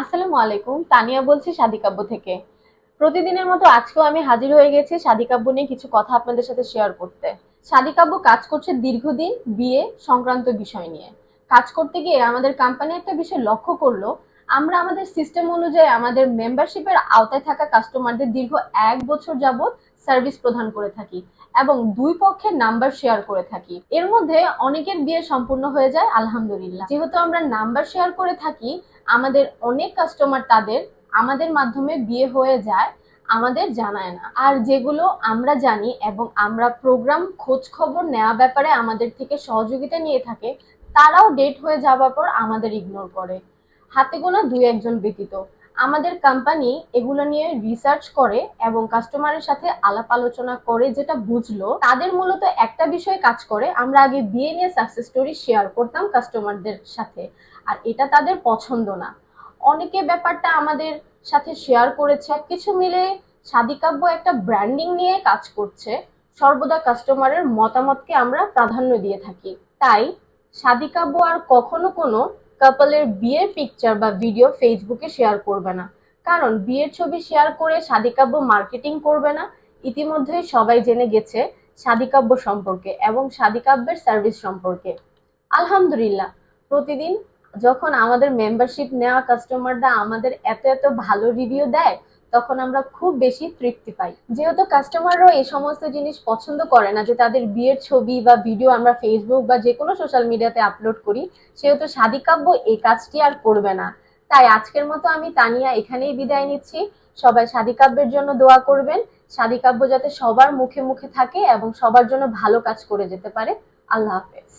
আসসালামু আলাইকুম, তানিয়া বলছি সাদিকাব্য থেকে। প্রতিদিনের মতো আজকেও আমি হাজির হয়ে গেছি সাদিকাব্য নিয়ে কিছু কথা আপনাদের সাথে শেয়ার করতে। সাদিকাব্য কাজ করছে দীর্ঘদিন বিয়ে সংক্রান্ত বিষয় নিয়ে। কাজ করতে গিয়ে আমাদের কোম্পানি একটা বিষয় লক্ষ্য করল আমরা আমাদের সিস্টেম অনুযায়ী আমাদের মেম্বারশিপের আওতায় থাকা কাস্টমারদের দীর্ঘ এক বছর যাবত সার্ভিস প্রদান করে থাকি এবং দুই পক্ষের নাম্বার শেয়ার করে থাকি। এর মধ্যে অনেকের বিয়ে সম্পূর্ণ হয়ে যায়, আলহামদুলিল্লাহ। যেহেতু আমরা নাম্বার শেয়ার করে থাকি, আমাদের অনেক কাস্টমার তাদের আমাদের মাধ্যমে বিয়ে হয়ে যায়, আমাদের জানায় না। আর যেগুলো আমরা জানি এবং আমরা প্রোগ্রাম খোঁজ খবর নেওয়া ব্যাপারে আমাদের থেকে সহযোগিতা নিয়ে থাকে, তারাও ডেট হয়ে যাওয়ার পর আমাদের ইগনোর করে। হাতে গোনা দুই একজন ব্যতীত। আমাদের কোম্পানি এগুলো নিয়ে রিসার্চ করে এবং কাস্টমারের সাথে আলাপ আলোচনা করে যেটা বুঝলো, তাদের মূলত একটা বিষয়ে কাজ করে। আমরা আগে বিয়ে নিয়ে সাকসেস স্টোরি শেয়ার করতাম কাস্টমারদের সাথে, আর এটা তাদের পছন্দ না। অনেকে ব্যাপারটা আমাদের সাথে শেয়ার করেছে, কিছু মিলে সাদিকাব্য একটা ব্র্যান্ডিং নিয়ে কাজ করছে। সর্বদা কাস্টমারের মতামতকে আমরা প্রাধান্য দিয়ে থাকি। তাই সাদিকাব্য আর কখনো কোনো কাপলের বিয়ের পিকচার বা ভিডিও ফেসবুকে শেয়ার করবে না। কারণ বিয়ের ছবি শেয়ার করে সাদিকাব্য মার্কেটিং করবে না। ইতিমধ্যেই সবাই জেনে গেছে সাদিকাব্য সম্পর্কে এবং সাদিকাব্যের সার্ভিস সম্পর্কে। আলহামদুলিল্লাহ, প্রতিদিন যখন আমাদের মেম্বারশিপ নেওয়া কাস্টমাররা আমাদের এত এত ভালো রিভিউ দেয় তখন আমরা খুব বেশি তৃপ্তি পাই। যেহেতু কাস্টমাররাও এই সমস্ত জিনিস পছন্দ করে না, যে তাদের বিয়ের ছবি বা ভিডিও আমরা ফেসবুক বা যে কোনো সোশ্যাল মিডিয়াতে আপলোড করি, সেহেতু সাদিকাব্য এই কাজটি আর করবে না। তাই আজকের মতো আমি তানিয়া এখানেই বিদায় নিচ্ছি। সবাই সাদিকাব্যের জন্য দোয়া করবেন। সাদিকাব্য যাতে সবার মুখে মুখে থাকে এবং সবার জন্য ভালো কাজ করে যেতে পারে। আল্লাহ হাফেজ।